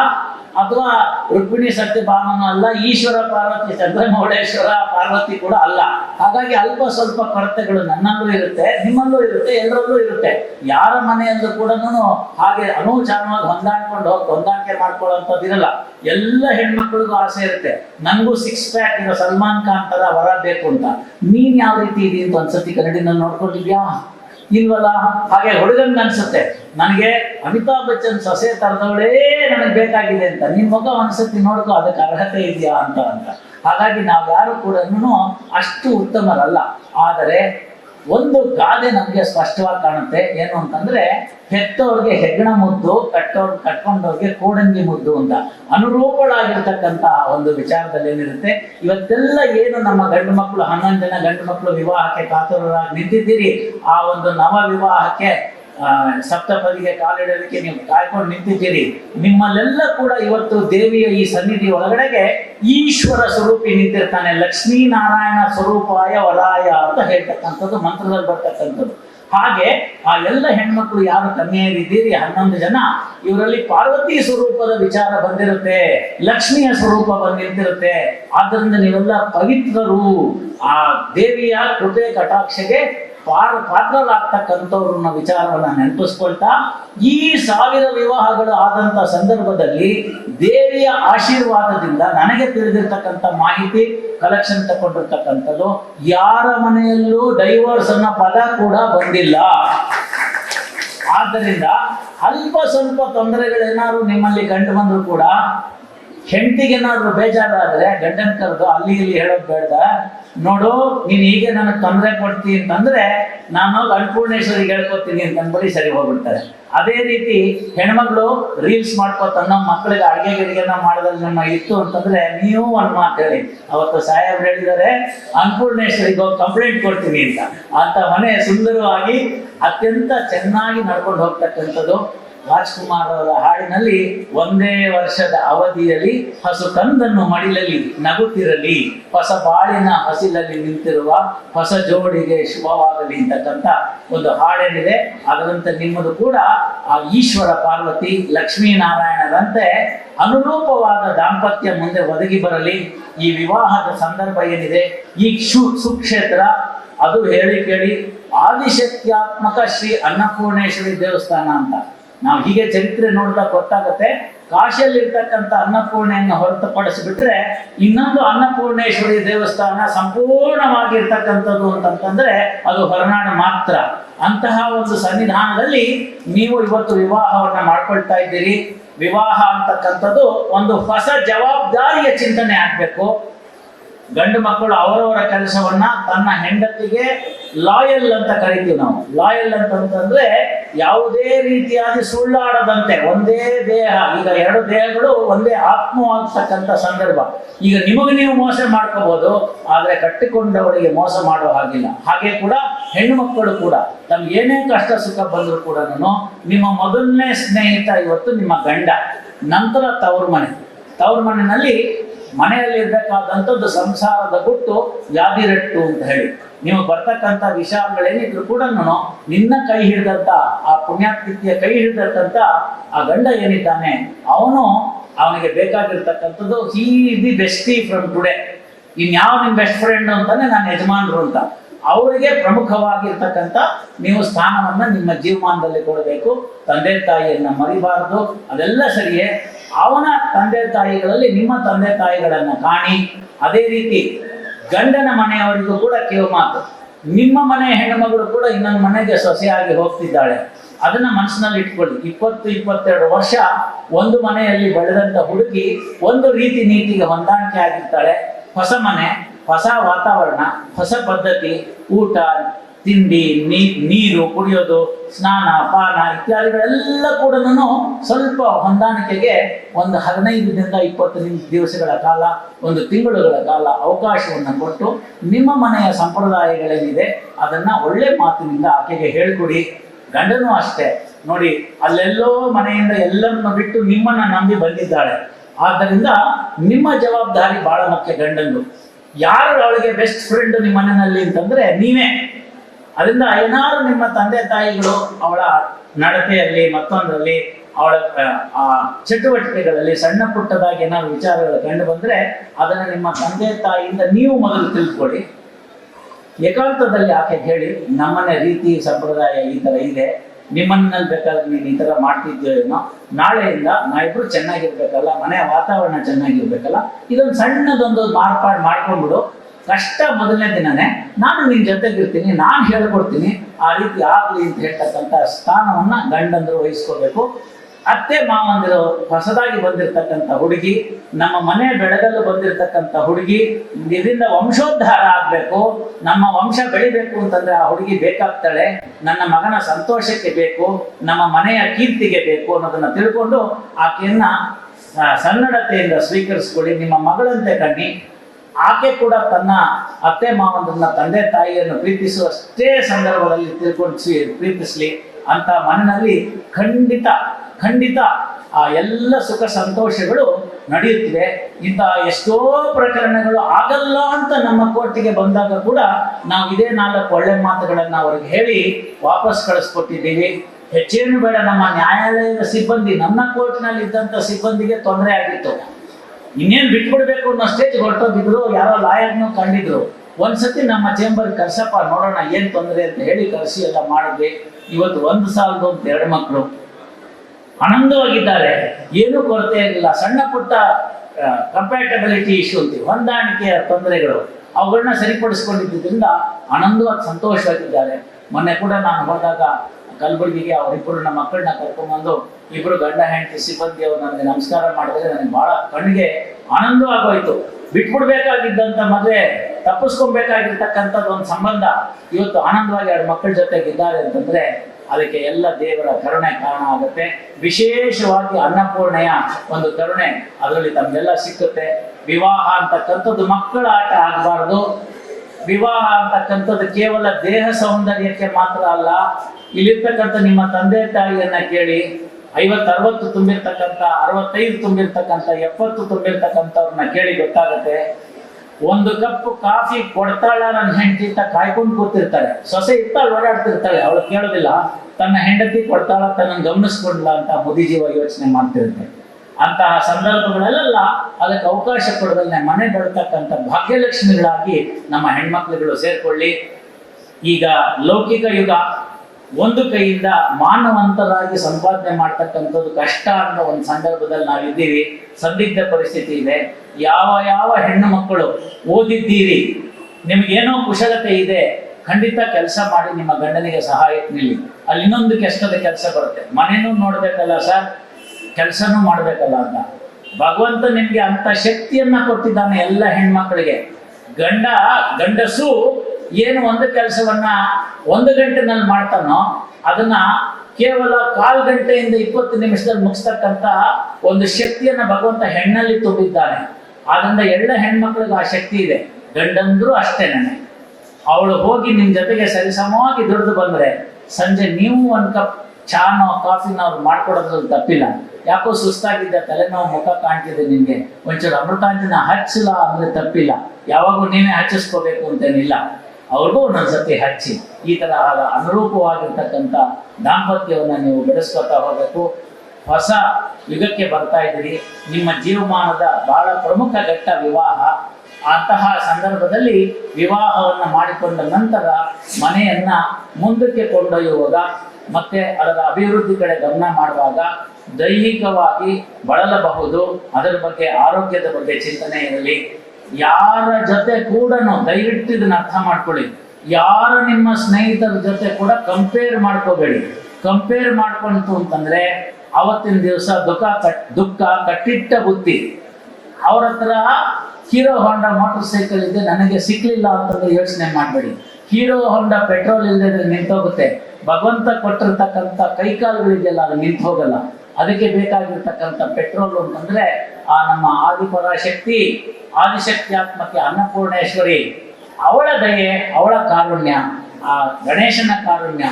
ಅಥವಾ ರುಕ್ಮಿಣಿ ಸತ್ಯಭಾಮನು ಅಲ್ಲ, ಈಶ್ವರ ಪಾರ್ವತಿ, ಚಂದ್ರಮೌಳೇಶ್ವರ ಪಾರ್ವತಿ ಕೂಡ ಅಲ್ಲ. ಹಾಗಾಗಿ ಅಲ್ಪ ಸ್ವಲ್ಪ ಕೊರತೆಗಳು ನನ್ನಲ್ಲೂ ಇರುತ್ತೆ, ನಿಮ್ಮಲ್ಲೂ ಇರುತ್ತೆ, ಎಲ್ಲರಲ್ಲೂ ಇರುತ್ತೆ. ಯಾರ ಮನೆಯಲ್ಲೂ ಕೂಡ ಹಾಗೆ ಅನೂಚಾನವಾಗಿ ಹೊಂದಾಡ್ಕೊಂಡು ಹೋಗಿ, ಹೊಂದಾಣಿಕೆ ಮಾಡ್ಕೊಳ್ಳೋಂಥದ್ದು ಇರಲ್ಲ ಎಲ್ಲ ಹೆಣ್ಮಕ್ಳಿಗೂ ಆಸೆ ಇರುತ್ತೆ. ನನಗೂ ಸಿಕ್ಸ್ ಪ್ಯಾಕ್ ಇರೋ ಸಲ್ಮಾನ್ ಖಾನ್ ತರ ವರ ಬೇಕು ಅಂತ. ನೀನ್ ಯಾವ ರೀತಿ ಇದೀ ಅಂತ ಒಂದ್ಸತಿ ಕನ್ನಡಿನ ನೋಡ್ಕೊಂಡಿದ್ಯಾ? ಇಲ್ವಲ್ಲ? ಹಾಗೆ ಹುಡುಗನ್ಗೆ ಅನ್ಸುತ್ತೆ ನನಗೆ ಅಮಿತಾಬ್ ಬಚ್ಚನ್ ಸೊಸೆ ತರದವಳೇ ನನಗೆ ಬೇಕಾಗಿದೆ ಅಂತ. ನಿಮ್ಮ ಮಗ ಒಂದ್ಸತಿ ನೋಡ್ಕೊ, ಅದಕ್ಕೆ ಅರ್ಹತೆ ಇದೆಯಾ ಅಂತ ಅಂತ. ಹಾಗಾಗಿ ನಾವು ಯಾರು ಕೂಡ ಅಷ್ಟು ಉತ್ತಮರಲ್ಲ. ಆದರೆ ಒಂದು ಗಾದೆ ನಮಗೆ ಸ್ಪಷ್ಟವಾಗಿ ಕಾಣುತ್ತೆ. ಏನು ಅಂತಂದ್ರೆ ಹೆತ್ತವ್ರಿಗೆ ಹೆಗ್ಗಣ ಮುದ್ದು, ಕಟ್ಟೋರ್ ಕಟ್ಕೊಂಡವ್ರಿಗೆ ಕೋಡಂಗಿ ಮುದ್ದು ಅಂತ. ಅನುರೂಪಳಾಗಿರ್ತಕ್ಕಂಥ ಒಂದು ವಿಚಾರದಲ್ಲಿ ಏನಿರುತ್ತೆ, ಇವತ್ತೆಲ್ಲ ಏನು ನಮ್ಮ ಗಂಡು ಮಕ್ಕಳು ಹನ್ನೊಂದು ಜನ ಗಂಡು ಮಕ್ಕಳು ವಿವಾಹಕ್ಕೆ ಕಾತುರರಾಗಿ ನಿಂತಿದ್ದೀರಿ? ಆ ಒಂದು ನವ ವಿವಾಹಕ್ಕೆ ಸಪ್ತಪದಿಗೆ ಕಾಲಿಡೋದಕ್ಕೆ ನೀವು ಕಾಯ್ಕೊಂಡು ನಿಂತಿದ್ದೀರಿ. ನಿಮ್ಮಲ್ಲೆಲ್ಲ ಕೂಡ ಇವತ್ತು ದೇವಿಯ ಈ ಸನ್ನಿಧಿ ಒಳಗಡೆಗೆ ಈಶ್ವರ ಸ್ವರೂಪಿ ನಿಂತಿರ್ತಾನೆ. ಲಕ್ಷ್ಮೀ ನಾರಾಯಣ ಸ್ವರೂಪಾಯ ವರಾಯ ಅಂತ ಹೇಳ್ತಕ್ಕಂಥದ್ದು, ಮಂತ್ರದಲ್ಲಿ ಬರ್ತಕ್ಕಂಥದ್ದು. ಹಾಗೆ ಆ ಎಲ್ಲ ಹೆಣ್ಮಕ್ಳು ಯಾರು ಕನ್ಯೆಯರಿದ್ದೀರಿ ಹನ್ನೊಂದು ಜನ, ಇವರಲ್ಲಿ ಪಾರ್ವತಿ ಸ್ವರೂಪದ ವಿಚಾರ ಬಂದಿರುತ್ತೆ, ಲಕ್ಷ್ಮಿಯ ಸ್ವರೂಪ ಬಂದಿರ್ತಿರುತ್ತೆ ಆದ್ದರಿಂದ ನೀವೆಲ್ಲ ಪವಿತ್ರರು. ಆ ದೇವಿಯ ಕೃಪೆ ಕಟಾಕ್ಷಗೆ ಪಾರ ಪಾತ್ರರಾಗ್ತಕ್ಕಂಥವ್ರನ್ನ ವಿಚಾರವನ್ನ ನೆನಪಿಸ್ಕೊಳ್ತಾ ಈ ಸಾವಿರ ವಿವಾಹಗಳು ಆದಂತ ಸಂದರ್ಭದಲ್ಲಿ ದೇವಿಯ ಆಶೀರ್ವಾದದಿಂದ ನನಗೆ ತಿಳಿದಿರ್ತಕ್ಕಂಥ ಮಾಹಿತಿ ಕಲೆಕ್ಷನ್ ತಗೊಂಡಿರ್ತಕ್ಕಂಥದ್ದು. ಯಾರ ಮನೆಯಲ್ಲೂ ಡೈವರ್ಸ್ ಅನ್ನೋ ಪದ ಕೂಡ ಬಂದಿಲ್ಲ. ಆದ್ದರಿಂದ ಅಲ್ಪ ಸ್ವಲ್ಪ ತೊಂದರೆಗಳೇನಾದ್ರು ನಿಮ್ಮಲ್ಲಿ ಕಂಡು ಬಂದ್ರು ಕೂಡ ಹೆಂಡತಿಗೇನಾದ್ರು ಬೇಜಾರಾದ್ರೆ ಗಂಡನ ಕರೆದು ಅಲ್ಲಿ ಇಲ್ಲಿ ಹೇಳೋದು ಬೇಡ ನೋಡು, ನೀನ್ ಹೀಗೆ ನನಗೆ ತೊಂದರೆ ಕೊಡ್ತೀನಿ ಅಂತಂದ್ರೆ ನಾನು ಅನ್ನಪೂರ್ಣೇಶ್ವರಿಗೆ ಹೇಳ್ಕೊತೀನಿ ಅಂತ ಬಳಿ ಸರಿ ಹೋಗ್ಬಿಡ್ತಾರೆ. ಅದೇ ರೀತಿ ಹೆಣ್ಮಕ್ಳು ರೀಲ್ಸ್ ಮಾಡ್ಕೋತ ನಮ್ಮ ಮಕ್ಕಳಿಗೆ ಅಡುಗೆ ಗಿಡಿಗೆನ ಮಾಡೋದ್ರಲ್ಲಿ ನಮ್ಮ ಇತ್ತು ಅಂತಂದ್ರೆ ನೀವು ಒಂದು ಮಾತು ಹೇಳಿ. ಅವತ್ತು ಸಾಹೇಬ್ರು ಅನ್ನಪೂರ್ಣೇಶ್ವರಿಗೆ ಹೋಗಿ ಕಂಪ್ಲೇಂಟ್ ಕೊಡ್ತೀನಿ ಅಂತ. ಅಂತ ಮನೆ ಸುಂದರವಾಗಿ ಅತ್ಯಂತ ಚೆನ್ನಾಗಿ ನಡ್ಕೊಂಡು ಹೋಗ್ತಕ್ಕಂಥದ್ದು ರಾಜ್ಕುಮಾರ್ ಅವರ ಹಾಡಿನಲ್ಲಿ ಒಂದೇ ವರ್ಷದ ಅವಧಿಯಲ್ಲಿ ಹಸು ಕಂದನ್ನು ಮಡಿಲಲ್ಲಿ ನಗುತ್ತಿರಲಿ, ಹೊಸ ಬಾಳಿನ ಹಸಿಲಲ್ಲಿ ನಿಂತಿರುವ ಹೊಸ ಜೋಡಿಗೆ ಶುಭವಾಗಲಿ ಅಂತಕ್ಕಂಥ ಒಂದು ಹಾಡೇನಿದೆ. ಅದರಂತೆ ನಿಮ್ಮದು ಕೂಡ ಆ ಈಶ್ವರ ಪಾರ್ವತಿ, ಲಕ್ಷ್ಮೀನಾರಾಯಣರಂತೆ ಅನುರೂಪವಾದ ದಾಂಪತ್ಯ ಮುಂದೆ ಒದಗಿ ಬರಲಿ. ಈ ವಿವಾಹದ ಸಂದರ್ಭ ಏನಿದೆ? ಈ ಶು ಸುಕ್ಷೇತ್ರ, ಅದು ಹೇಳಿ ಕೇಳಿ, ಆದಿಶಕ್ತ್ಯಾತ್ಮಕ ಶ್ರೀ ಅನ್ನಪೂರ್ಣೇಶ್ವರಿ ದೇವಸ್ಥಾನ ಅಂತ. ನಾವು ಹೀಗೆ ಚರಿತ್ರೆ ನೋಡ್ತಾ ಗೊತ್ತಾಗತ್ತೆ, ಕಾಶಿಯಲ್ಲಿರ್ತಕ್ಕಂಥ ಅನ್ನಪೂರ್ಣೆಯನ್ನು ಹೊರತುಪಡಿಸಿಬಿಟ್ರೆ ಇನ್ನೊಂದು ಅನ್ನಪೂರ್ಣೇಶ್ವರಿ ದೇವಸ್ಥಾನ ಸಂಪೂರ್ಣವಾಗಿರ್ತಕ್ಕಂಥದ್ದು ಅಂತಂತಂದ್ರೆ ಅದು ಹೊರನಾಡು ಮಾತ್ರ. ಅಂತಹ ಒಂದು ಸನ್ನಿಧಾನದಲ್ಲಿ ನೀವು ಇವತ್ತು ವಿವಾಹವನ್ನ ಮಾಡ್ಕೊಳ್ತಾ ಇದ್ದೀರಿ. ವಿವಾಹ ಅಂತಕ್ಕಂಥದ್ದು ಒಂದು ಹೊಸ ಜವಾಬ್ದಾರಿಯ ಚಿಂತನೆ ಆಗ್ಬೇಕು. ಗಂಡು ಮಕ್ಕಳು ಅವರವರ ಕೆಲಸವನ್ನ ತನ್ನ ಹೆಂಡತಿಗೆ ಲಾಯಲ್ ಅಂತ ಕರಿತೀವಿ ನಾವು. ಲಾಯಲ್ ಅಂತಂತಂದ್ರೆ ಯಾವುದೇ ರೀತಿಯಾಗಿ ಸುಳ್ಳಾಡದಂತೆ ಒಂದೇ ದೇಹ, ಈಗ ಎರಡು ದೇಹಗಳು ಒಂದೇ ಆತ್ಮವಾಗ್ತಕ್ಕಂಥ ಸಂದರ್ಭ. ಈಗ ನಿಮಗೆ ನೀವು ಮೋಸ ಮಾಡ್ಕೋಬಹುದು ಆದರೆ ಕಟ್ಟಿಕೊಂಡವರಿಗೆ ಮೋಸ ಮಾಡೋ ಹಾಗಿಲ್ಲ. ಹಾಗೆ ಕೂಡ ಹೆಣ್ಣು ಮಕ್ಕಳು ಕೂಡ. ತಮ್ಗೆ ಏನೇ ಕಷ್ಟ ಸುಖ ಬಂದರೂ ಕೂಡ ನಿಮ್ಮ ಮೊದಲನೇ ಸ್ನೇಹಿತ ಇವತ್ತು ನಿಮ್ಮ ಗಂಡ. ನಂತರ ತವರು ಮನೆ. ತವರು ಮನೆಯಲ್ಲಿ ಮನೆಯಲ್ಲಿ ಇರಬೇಕಾದಂಥದ್ದು ಸಂಸಾರದ ಗುಟ್ಟು ಯಾದಿರಟ್ಟು ಅಂತ ಹೇಳಿ. ನೀವು ಬರ್ತಕ್ಕಂಥ ವಿಷಯಗಳೇನಿದ್ರು ಕೂಡ ನಿನ್ನ ಕೈ ಹಿಡಿದಂತ ಆ ಪುಣ್ಯಾತಿಥಿಯ ಕೈ ಹಿಡಿದಂತ ಆ ಗಂಡ ಏನಿದ್ದಾನೆ, ಅವನು ಅವನಿಗೆ ಬೇಕಾಗಿರ್ತಕ್ಕಂಥದ್ದು he the bestie from today ಇನ್ಯಾವ ನಿಮ್ ಬೆಸ್ಟ್ ಫ್ರೆಂಡ್ ಅಂತಾನೆ ನಾನು ಯಜಮಾನರು ಅಂತ. ಅವರಿಗೆ ಪ್ರಮುಖವಾಗಿರ್ತಕ್ಕಂಥ ನೀವು ಸ್ಥಾನವನ್ನು ನಿಮ್ಮ ಜೀವಮಾನದಲ್ಲಿ ಕೊಡಬೇಕು. ತಂದೆ ತಾಯಿಯನ್ನ ಮರಿಬಾರದು. ಅದೆಲ್ಲ ಸರಿಯೇ. ಅವನ ತಂದೆ ತಾಯಿಗಳಲ್ಲಿ ನಿಮ್ಮ ತಂದೆ ತಾಯಿಗಳನ್ನ ಕಾಣಿ. ಅದೇ ರೀತಿ ಗಂಡನ ಮನೆಯವರಿಗೂ ಕೂಡ ಕಿವ ಮಾತು. ನಿಮ್ಮ ಮನೆ ಹೆಣ್ಣುಮಗಳು ಕೂಡ ಇನ್ನೊಂದು ಮನೆಗೆ ಸೊಸೆಯಾಗಿ ಹೋಗ್ತಿದ್ದಾಳೆ. ಅದನ್ನ ಮನಸ್ಸಿನಲ್ಲಿ ಇಟ್ಕೊಳ್ಳಿ. ಇಪ್ಪತ್ತು, ಇಪ್ಪತ್ತೆರಡು ವರ್ಷ ಒಂದು ಮನೆಯಲ್ಲಿ ಬೆಳೆದಂತ ಹುಡುಗಿ ಒಂದು ರೀತಿ ನೀತಿಗೆ ಹೊಂದಾಣಿಕೆ ಆಗಿರ್ತಾಳೆ. ಹೊಸ ಮನೆ, ಹೊಸ ವಾತಾವರಣ, ಹೊಸ ಪದ್ಧತಿ, ಊಟ ತಿಂಡಿ ನೀರು, ಕುಡಿಯೋದು, ಸ್ನಾನ, ಪಾನ ಇತ್ಯಾದಿಗಳೆಲ್ಲ ಕೂಡ ಸ್ವಲ್ಪ ಹೊಂದಾಣಿಕೆಗೆ ಒಂದು ಹದಿನೈದರಿಂದ ಇಪ್ಪತ್ತು ದಿವಸಗಳ ಕಾಲ, ಒಂದು ತಿಂಗಳುಗಳ ಕಾಲ ಅವಕಾಶವನ್ನು ಕೊಟ್ಟು ನಿಮ್ಮ ಮನೆಯ ಸಂಪ್ರದಾಯಗಳೇನಿದೆ ಅದನ್ನ ಒಳ್ಳೆ ಮಾತಿನಿಂದ ಆಕೆಗೆ ಹೇಳ್ಕೊಡಿ. ಗಂಡನೂ ಅಷ್ಟೇ. ನೋಡಿ, ಅಲ್ಲೆಲ್ಲೋ ಮನೆಯಿಂದ ಎಲ್ಲರನ್ನ ಬಿಟ್ಟು ನಿಮ್ಮನ್ನ ನಂಬಿ ಬಂದಿದ್ದಾಳೆ. ಆದ್ದರಿಂದ ನಿಮ್ಮ ಜವಾಬ್ದಾರಿ ಬಹಳ ಮುಖ್ಯ ಗಂಡಂದು. ಯಾರು ಅವಳಿಗೆ ಬೆಸ್ಟ್ ಫ್ರೆಂಡ್ ನಿಮ್ಮ ಮನೆಯಲ್ಲಿ ಅಂತಂದ್ರೆ ನೀವೇ. ಅದರಿಂದ ಏನಾದ್ರು ನಿಮ್ಮ ತಂದೆ ತಾಯಿಗಳು ಅವಳ ನಡತೆಯಲ್ಲಿ ಮತ್ತೊಂದರಲ್ಲಿ ಅವಳ ಆ, ಚಟುವಟಿಕೆಗಳಲ್ಲಿ ಸಣ್ಣ ಪುಟ್ಟದಾಗಿ ಏನಾದ್ರು ವಿಚಾರಗಳು ಕಂಡು ಬಂದ್ರೆ ಅದನ್ನ ನಿಮ್ಮ ತಂದೆ ತಾಯಿಯಿಂದ ನೀವು ಮೊದಲು ತಿಳ್ಕೊಳ್ಳಿ. ಏಕಾಂತದಲ್ಲಿ ಆಕೆ ಹೇಳಿ ನಮ್ಮನೆ ರೀತಿ ಸಂಪ್ರದಾಯ ಈ ತರ ಇದೆ ನಿಮ್ಮನ್ನ ಬೇಕಾದ್ರೆ ನೀನು ಈ ತರ ಮಾಡ್ತಿದ್ದೇನೋ ನಾಳೆಯಿಂದ ನಾವಿಬ್ರು ಚೆನ್ನಾಗಿರ್ಬೇಕಲ್ಲ ಮನೆಯ ವಾತಾವರಣ ಚೆನ್ನಾಗಿರ್ಬೇಕಲ್ಲ ಇದೊಂದು ಸಣ್ಣದೊಂದು ಮಾರ್ಪಾಡು ಮಾಡ್ಕೊಂಡ್ಬಿಡು ಕಷ್ಟ ಮೊದಲನೇ ದಿನನೇ ನಾನು ನಿನ್ ಜೊತೆಗಿರ್ತೀನಿ ನಾನು ಹೇಳ್ಕೊಡ್ತೀನಿ, ಆ ರೀತಿ ಆಗಲಿ ಅಂತ ಹೇಳ್ತಕ್ಕಂಥ ಸ್ಥಾನವನ್ನ ಗಂಡಂದರು ವಹಿಸ್ಕೋಬೇಕು. ಅತ್ತೆ ಮಾವಂದಿರು ಹೊಸದಾಗಿ ಬಂದಿರತಕ್ಕಂಥ ಹುಡುಗಿ, ನಮ್ಮ ಮನೆ ಬೆಳೆದಲು ಬಂದಿರತಕ್ಕಂಥ ಹುಡುಗಿ, ಇದರಿಂದ ವಂಶೋದ್ಧಾರ ಆಗಬೇಕು, ನಮ್ಮ ವಂಶ ಬೆಳಿಬೇಕು ಅಂತಂದ್ರೆ ಆ ಹುಡುಗಿ ಬೇಕಾಗ್ತಾಳೆ, ನನ್ನ ಮಗನ ಸಂತೋಷಕ್ಕೆ ಬೇಕು, ನಮ್ಮ ಮನೆಯ ಕೀರ್ತಿಗೆ ಬೇಕು ಅನ್ನೋದನ್ನ ತಿಳ್ಕೊಂಡು ಆಕೆಯನ್ನ ಸನ್ನಡತೆಯಿಂದ ಸ್ವೀಕರಿಸ್ಕೊಳ್ಳಿ, ನಿಮ್ಮ ಮಗಳಂತೆ ಕಣ್ಣಿ ಆಕೆ ಕೂಡ ತನ್ನ ಅತ್ತೆ ಮಾವನ ತಂದೆ ತಾಯಿಯನ್ನು ಪ್ರೀತಿಸುವಷ್ಟೇ ಸಂದರ್ಭದಲ್ಲಿ ತಿಳ್ಕೊಂಡು ಪ್ರೀತಿಸಲಿ ಅಂತ ಮನನಲ್ಲಿ ಖಂಡಿತ ಖಂಡಿತ ಆ ಎಲ್ಲ ಸುಖ ಸಂತೋಷಗಳು ನಡೆಯುತ್ತಿವೆ. ಇಂತಹ ಎಷ್ಟೋ ಪ್ರಕರಣಗಳು ಆಗಲ್ಲ ಅಂತ ನಮ್ಮ ಕೋರ್ಟಿಗೆ ಬಂದಾಗ ಕೂಡ ನಾವು ಇದೇ ನಾಲ್ಕು ಒಳ್ಳೆ ಮಾತುಗಳನ್ನ ಅವ್ರಿಗೆ ಹೇಳಿ ವಾಪಸ್ ಕಳಿಸ್ಕೊಟ್ಟಿದ್ದೀವಿ. ಹೆಚ್ಚೇನು ಬೇಡ, ನಮ್ಮ ನ್ಯಾಯಾಲಯದ ಸಿಬ್ಬಂದಿ, ನನ್ನ ಕೋರ್ಟ್ನಲ್ಲಿ ಇದ್ದಂಥ ಸಿಬ್ಬಂದಿಗೆ ತೊಂದರೆ ಆಗಿತ್ತು. ಇನ್ನೇನು ಬಿಟ್ಬಿಡ್ಬೇಕು ಅನ್ನೋ ಸ್ಟೇಜ್ ಹೊರಟೋಗಿದ್ರು, ಯಾರೋ ಲಾಯರ್ನೂ ಕಂಡಿದ್ರು. ಒಂದ್ಸತಿ ನಮ್ಮ ಚೇಂಬರ್ ಕರ್ಸಪ್ಪ, ನೋಡೋಣ ಏನ್ ತೊಂದರೆ ಅಂತ ಹೇಳಿ ಕರ್ಸಿ, ಎಲ್ಲ ಮಾಡಿದ್ವಿ. ಇವತ್ತು ಒಂದು ಸಾಲದ ಒಂದು ಎರಡು ಮಕ್ಕಳು ಆನಂದವಾಗಿದ್ದಾರೆ. ಏನೂ ಕೊರತೆ ಇರಲಿಲ್ಲ. ಸಣ್ಣ ಪುಟ್ಟ ಕಂಪ್ಯಾಟಬಿಲಿಟಿ ಇಶ್ಯೂ ಅಂತೀವಿ. ಹೊಂದಾಣಿಕೆಯ ತೊಂದರೆಗಳು. ಅವುಗಳನ್ನ ಸರಿಪಡಿಸ್ಕೊಂಡಿದ್ದರಿಂದ ಆನಂದವಾಗಿ ಸಂತೋಷವಾಗಿದ್ದಾರೆ. ಮೊನ್ನೆ ಕೂಡ ನಾನು ಹೋದಾಗ ಕಲಬುರಗಿಗೆ ಅವರಿಬ್ಬರು ನಮ್ಮ ಮಕ್ಕಳನ್ನ ಕರ್ಕೊಂಡ್ಬಂದು ಇಬ್ಬರು ಗಂಡ ಹೆಂಡತಿ ಸಿಬ್ಬಂದಿ ಅವರು ನನಗೆ ನಮಸ್ಕಾರ ಮಾಡಿದ್ರೆ ನನಗೆ ಬಹಳ ಕಣ್ಣಿಗೆ ಆನಂದ ಆಗೋಯ್ತು. ಬಿಟ್ಬಿಡ್ಬೇಕಾಗಿದ್ದಂತ ಮದುವೆ, ತಪ್ಪಿಸ್ಕೊಬೇಕಾಗಿರ್ತಕ್ಕಂಥದ್ದು ಒಂದು ಸಂಬಂಧ, ಇವತ್ತು ಆನಂದವಾಗಿ ಎರಡು ಮಕ್ಕಳ ಜೊತೆಗಿದ್ದಾರೆ ಅಂತಂದ್ರೆ ಅದಕ್ಕೆ ಎಲ್ಲ ದೇವರ ಕರುಣೆ ಕಾರಣ ಆಗುತ್ತೆ. ವಿಶೇಷವಾಗಿ ಅನ್ನಪೂರ್ಣೆಯ ಒಂದು ಕರುಣೆ, ಅದರಲ್ಲಿ ತಮಗೆಲ್ಲ ಸಿಕ್ಕುತ್ತೆ. ವಿವಾಹ ಅಂತಕ್ಕಂಥದ್ದು ಮಕ್ಕಳ ಆಟ ಆಗಬಾರ್ದು. ವಿವಾಹ ಅಂತಕ್ಕಂಥದ್ದು ಕೇವಲ ದೇಹ ಸೌಂದರ್ಯಕ್ಕೆ ಮಾತ್ರ ಅಲ್ಲ, ಇಲ್ಲಿರ್ತಕ್ಕಂಥ ನಿಮ್ಮ ತಂದೆ ತಾಯಿಯನ್ನ ಕೇಳಿ, ಐವತ್ತರವತ್ತು ತುಂಬಿರ್ತಕ್ಕಂಥ, ಅರವತ್ತೈದು ತುಂಬಿರ್ತಕ್ಕಂಥ, ಎಪ್ಪತ್ತು ತುಂಬಿರ್ತಕ್ಕಂಥವ್ರನ್ನ ಕೇಳಿ ಗೊತ್ತಾಗುತ್ತೆ. ಒಂದು ಕಪ್ ಕಾಫಿ ಕೊಡ್ತಾಳ ನನ್ನ ಹೆಂಡತಿ ಅಂತ ಕಾಯ್ಕೊಂಡು ಕೂತಿರ್ತಾಳೆ ಸೊಸೆ ಇರ್ತಾಳೆ ಓಡಾಡ್ತಿರ್ತಾಳೆ, ಅವಳು ಕೇಳೋದಿಲ್ಲ. ತನ್ನ ಹೆಂಡತಿ ಕೊಡ್ತಾಳ ತನ್ನ ಗಮನಿಸ್ಕೊಂಡ್ಲ ಅಂತ ಮುದಿಜೀವ ಯೋಚನೆ ಮಾಡ್ತಿರುತ್ತೆ ಅಂತಹ ಸಂದರ್ಭಗಳಲ್ಲೆಲ್ಲ ಅದಕ್ಕೆ ಅವಕಾಶ ಕೊಡದಲ್ಲೇ ಮನೆ ಬರ್ತಕ್ಕಂಥ ಭಾಗ್ಯಲಕ್ಷ್ಮಿಗಳಾಗಿ ನಮ್ಮ ಹೆಣ್ಮಕ್ಳುಗಳು ಸೇರ್ಕೊಳ್ಳಿ. ಈಗ ಲೌಕಿಕ ಯುಗ, ಒಂದು ಕೈಯಿಂದ ಮಾನವಂತರಾಗಿ ಸಂಪಾದನೆ ಮಾಡ್ತಕ್ಕಂಥದ್ದು ಕಷ್ಟ ಅನ್ನೋ ಒಂದು ಸಂದರ್ಭದಲ್ಲಿ ನಾವಿದ್ದೀವಿ. ಸಂದಿಗ್ಧ ಪರಿಸ್ಥಿತಿ ಇದೆ. ಯಾವ ಯಾವ ಹೆಣ್ಣು ಮಕ್ಕಳು ಓದಿದ್ದೀರಿ, ನಿಮಗೇನೋ ಕುಶಲತೆ ಇದೆ, ಖಂಡಿತ ಕೆಲಸ ಮಾಡಿ ನಿಮ್ಮ ಗಂಡನಿಗೆ ಸಹಾಯಕ್ಕೆ ನಿಲ್ಲಿ ಅಲ್ಲಿ ಇನ್ನೊಂದು ಕಷ್ಟದ ಕೆಲಸ ಬರುತ್ತೆ. ಮನೇನೂ ನೋಡ್ಬೇಕಲ್ಲ ಸರ್. ಕೆಲಸನೂ ಮಾಡಬೇಕಲ್ಲ ಅಂತ. ಭಗವಂತ ನಿಮಗೆ ಅಂಥ ಶಕ್ತಿಯನ್ನ ಕೊಟ್ಟಿದ್ದಾನೆ ಎಲ್ಲ ಹೆಣ್ಮಕ್ಳಿಗೆ. ಗಂಡ, ಗಂಡಸು ಏನು ಒಂದು ಕೆಲಸವನ್ನು ಒಂದು ಗಂಟೆನಲ್ಲಿ ಮಾಡ್ತಾನೋ ಅದನ್ನ ಕೇವಲ ಕಾಲು ಗಂಟೆಯಿಂದ ಇಪ್ಪತ್ತು ನಿಮಿಷದಲ್ಲಿ ಮುಗಿಸ್ತಕ್ಕಂಥ ಒಂದು ಶಕ್ತಿಯನ್ನ ಭಗವಂತ ಹೆಣ್ಣಲ್ಲಿ ತುಂಬಿದ್ದಾನೆ. ಆದ್ದರಿಂದ ಎಲ್ಲ ಹೆಣ್ಮಕ್ಳಿಗೆ ಆ ಶಕ್ತಿ ಇದೆ. ಗಂಡಂದ್ರು ನನಗೆ. ಅವಳು ಹೋಗಿ ನಿಮ್ಮ ಜೊತೆಗೆ ಸರಿಸಮವಾಗಿ ದುಡಿದು ಬಂದರೆ ಸಂಜೆ ನೀವು ಒಂದು ಕಪ್ ಚಾನೋ ಕಾಫಿನ ಅವ್ರು ಮಾಡ್ಕೊಡೋದ್ರಲ್ಲಿ ತಪ್ಪಿಲ್ಲ. ಯಾಕೋ ಸುಸ್ತಾಗಿದ್ದ ತಲೆನೋವು ಮುಖ ಕಾಣ್ತಿದೆ ನಿನ್ಗೆ ಒಂಚೂರು ಅಮೃತಾಂಜನ ಹಚ್ಚಿಲ್ಲ ಅಂದ್ರೆ ತಪ್ಪಿಲ್ಲ. ಯಾವಾಗೂ ನೀನೇ ಹಚ್ಚಿಸ್ಕೋಬೇಕು ಅಂತೇನಿಲ್ಲ. ಅವ್ರಿಗೂ ಒಂದೊಂದ್ಸತಿ ಹಚ್ಚಿ. ಈ ತರ ಆದ ಅನುರೂಪವಾಗಿರ್ತಕ್ಕಂಥ ದಾಂಪತ್ಯವನ್ನ ನೀವು ಬೆಳೆಸ್ಕೊತಾ ಹೋಗಬೇಕು. ಹೊಸ ಯುಗಕ್ಕೆ ಬರ್ತಾ ಇದ್ದೀರಿ. ನಿಮ್ಮ ಜೀವಮಾನದ ಬಹಳ ಪ್ರಮುಖ ಘಟ್ಟ ವಿವಾಹ. ಅಂತಹ ಸಂದರ್ಭದಲ್ಲಿ ವಿವಾಹವನ್ನು ಮಾಡಿಕೊಂಡ ನಂತರ ಮನೆಯನ್ನ ಮುಂದಕ್ಕೆ ಕೊಂಡೊಯ್ಯುವಾಗ ಮತ್ತೆ ಅದರ ಅಭಿವೃದ್ಧಿ ಕಡೆ ಗಮನ ಮಾಡುವಾಗ ದೈಹಿಕವಾಗಿ ಬಳಲಬಹುದು. ಅದರ ಬಗ್ಗೆ ಆರೋಗ್ಯದ ಬಗ್ಗೆ ಚಿಂತನೆ ಇರಲಿ. ಯಾರ ಜೊತೆ ಕೂಡ ದಯವಿಟ್ಟು ಇದನ್ನ ಅರ್ಥ ಮಾಡ್ಕೊಳ್ಳಿ. ಯಾರು ನಿಮ್ಮ ಸ್ನೇಹಿತರ ಜೊತೆ ಕೂಡ ಕಂಪೇರ್ ಮಾಡ್ಕೋಬೇಡಿ. ಕಂಪೇರ್ ಮಾಡ್ಕೊಂತು ಅಂತಂದ್ರೆ ಅವತ್ತಿನ ದಿವಸ ದುಃಖ ಕಟ್, ದುಃಖ ಕಟ್ಟಿಟ್ಟ ಬುತ್ತಿ ಅವ್ರ ಹತ್ರ ಹೀರೋ ಹೋಂಡಾ ಮೋಟರ್ ಸೈಕಲ್ ಇದೆ ನನಗೆ ಸಿಕ್ಲಿಲ್ಲ ಅಂತಂದ್ರೆ ಯೋಚನೆ ಮಾಡಬೇಡಿ. ಹೀರೋ ಹೊಂಡ ಪೆಟ್ರೋಲ್ ಇಲ್ಲದೆ ನಿಂತೋಗುತ್ತೆ. ಭಗವಂತ ಕೊಟ್ಟಿರ್ತಕ್ಕಂಥ ಕೈಕಾಲುಗಳಿದೆಯಲ್ಲ ಅದು ನಿಂತು ಹೋಗಲ್ಲ. ಅದಕ್ಕೆ ಬೇಕಾಗಿರ್ತಕ್ಕಂಥ ಪೆಟ್ರೋಲ್ ಅಂತಂದ್ರೆ ಆ ನಮ್ಮ ಆದಿಪರಾಶಕ್ತಿ, ಆದಿಶಕ್ತಿಯಾತ್ಮಕ್ಕೆ ಅನ್ನಪೂರ್ಣೇಶ್ವರಿ, ಅವಳ ದಯೆ, ಅವಳ ಕಾರುಣ್ಯ, ಆ ಗಣೇಶನ ಕಾರುಣ್ಯ,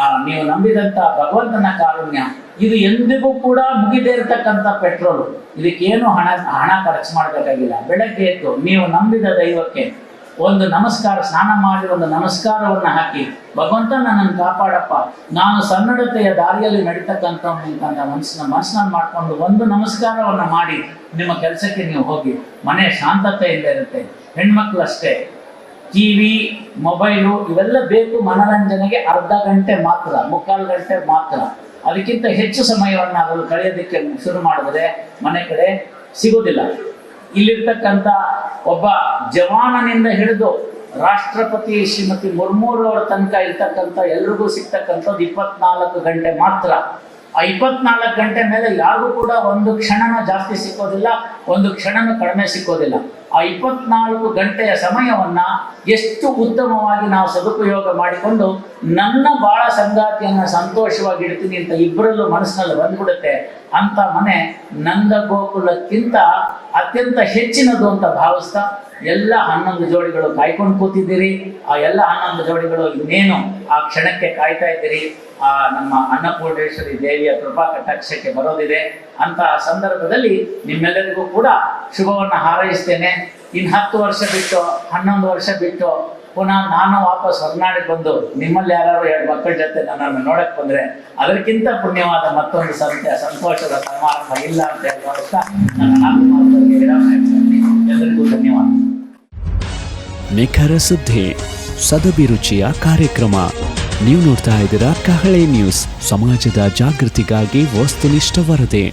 ಆ ನೀವು ನಂಬಿದಂಥ ಭಗವಂತನ ಕಾರುಣ್ಯ, ಇದು ಎಂದಿಗೂ ಕೂಡ ಮುಗಿದೇ ಇರತಕ್ಕಂಥ ಪೆಟ್ರೋಲ್. ಇದಕ್ಕೇನು ಹಣ ಹಣ ಖರ್ಚು ಮಾಡಬೇಕಾಗಿಲ್ಲ. ಬೆಳಗ್ಗೆ ಎದ್ದು ನೀವು ನಂಬಿದ ದೈವಕ್ಕೆ ಒಂದು ನಮಸ್ಕಾರ, ಸ್ನಾನ ಮಾಡಿ ಒಂದು ನಮಸ್ಕಾರವನ್ನು ಹಾಕಿ, ಭಗವಂತ ನನ್ನನ್ನು ಕಾಪಾಡಪ್ಪ. ನಾನು ಸನ್ನಡತೆಯ ದಾರಿಯಲ್ಲಿ ನಡೀತಕ್ಕಂಥ ಮನಸ್ಸನ್ನ ಮನಸ್ಸನ್ನ ಮಾಡಿಕೊಂಡು ಒಂದು ನಮಸ್ಕಾರವನ್ನು ಮಾಡಿ ನಿಮ್ಮ ಕೆಲಸಕ್ಕೆ ನೀವು ಹೋಗಿ, ಮನೆ ಶಾಂತತೆಯಿಂದ ಇರುತ್ತೆ. ಹೆಣ್ಮಕ್ಳು ಅಷ್ಟೇ. ಟಿವಿ ಮೊಬೈಲು, ಇವೆಲ್ಲ ಬೇಕು ಮನೋರಂಜನೆಗೆ ಅರ್ಧ ಗಂಟೆ ಮಾತ್ರ, ಮುಕ್ಕಾಲು ಗಂಟೆ ಮಾತ್ರ. ಅದಕ್ಕಿಂತ ಹೆಚ್ಚು ಸಮಯವನ್ನು ಅದನ್ನು ಕಳೆಯೋದಕ್ಕೆ ಶುರು ಮಾಡಿದ್ರೆ ಮನೆ ಕಡೆ ಸಿಗೋದಿಲ್ಲ. ಇಲ್ಲಿರ್ತಕ್ಕಂಥ ಒಬ್ಬ ಜವಾನನಿಂದ ಹಿಡಿದು ರಾಷ್ಟ್ರಪತಿ ಶ್ರೀಮತಿ ಮುರ್ಮೂರವರ ತನಕ ಇರ್ತಕ್ಕಂಥ ಎಲ್ರಿಗೂ ಸಿಗ್ತಕ್ಕಂಥದ್ದು ಇಪ್ಪತ್ನಾಲ್ಕು ಗಂಟೆ ಮಾತ್ರ. ಆ ಇಪ್ಪತ್ನಾಲ್ಕು ಗಂಟೆ ಮೇಲೆ ಯಾರಿಗೂ ಕೂಡ ಒಂದು ಕ್ಷಣನ ಜಾಸ್ತಿ ಸಿಕ್ಕೋದಿಲ್ಲ, ಒಂದು ಕ್ಷಣನೂ ಕಡಿಮೆ ಸಿಕ್ಕೋದಿಲ್ಲ. ಆ ಇಪ್ಪತ್ನಾಲ್ಕು ಗಂಟೆಯ ಸಮಯವನ್ನ ಎಷ್ಟು ಉತ್ತಮವಾಗಿ ನಾವು ಸದುಪಯೋಗ ಮಾಡಿಕೊಂಡು ನನ್ನ ಬಾಳ ಸಂಗಾತಿಯನ್ನ ಸಂತೋಷವಾಗಿ ಇಡ್ತೀನಿ ಅಂತ ಇಬ್ಬರಲ್ಲೂ ಮನಸ್ಸಿನಲ್ಲಿ ಬಂದ್ಬಿಡುತ್ತೆ ಅಂತ ಮನೆ ನಂದ ಗೋಕುಲಕ್ಕಿಂತ ಅತ್ಯಂತ ಹೆಚ್ಚಿನದು ಅಂತ ಭಾವಿಸ್ತಾ ಎಲ್ಲ ಹನ್ನೊಂದು ಜೋಡಿಗಳು ಕಾಯ್ಕೊಂಡು ಕೂತಿದ್ದೀರಿ. ಆ ಎಲ್ಲ ಹನ್ನೊಂದು ಜೋಡಿಗಳು ಇನ್ನೇನು ಆ ಕ್ಷಣಕ್ಕೆ ಕಾಯ್ತಾ ಇದ್ದೀರಿ. ಆ ನಮ್ಮ ಅನ್ನಪೂರ್ಣೇಶ್ವರಿ ದೇವಿಯ ಕೃಪಾ ಕಟಾಕ್ಷಕ್ಕೆ ಬರೋದಿದೆ. ಅಂತಹ ಸಂದರ್ಭದಲ್ಲಿ ನಿಮ್ಮೆಲ್ಲರಿಗೂ ಕೂಡ ಶುಭವನ್ನು ಹಾರೈಸ್ತೇನೆ. ಇನ್ನು ಹತ್ತು ವರ್ಷ ಬಿಟ್ಟು, ಹನ್ನೊಂದು ವರ್ಷ ಬಿಟ್ಟು ಪುನಃ ನಾನು ವಾಪಸ್ ಹೊರನಾಡಿಗೆ ಬಂದು ನಿಮ್ಮಲ್ಲಿ ಯಾರು ಎರಡು ಮಕ್ಕಳ ಜೊತೆ ನನ್ನನ್ನು ನೋಡಕ್ ಬಂದ್ರೆ ಅದಕ್ಕಿಂತ ಪುಣ್ಯವಾದ ಮತ್ತೊಂದು ಸಂತೆ, ಸಂತೋಷದ ಸಮಾರಂಭ ಇಲ್ಲ ಅಂತ ಹೇಳ್ತಾ ನನ್ನ ಎಲ್ಲರಿಗೂ ಧನ್ಯವಾದ. ನಿಖರ ಸುದ್ದಿ ಸದಭಿರುಚಿಯ ಕಾರ್ಯಕ್ರಮ. ನೀವು ನೋಡ್ತಾ ಇದ್ದೀರಾ ಕಹಳೆ ನ್ಯೂಸ್. ಸಮಾಜದ ಜಾಗೃತಿಗಾಗಿ ವಸ್ತುನಿಷ್ಠ ವರದಿ.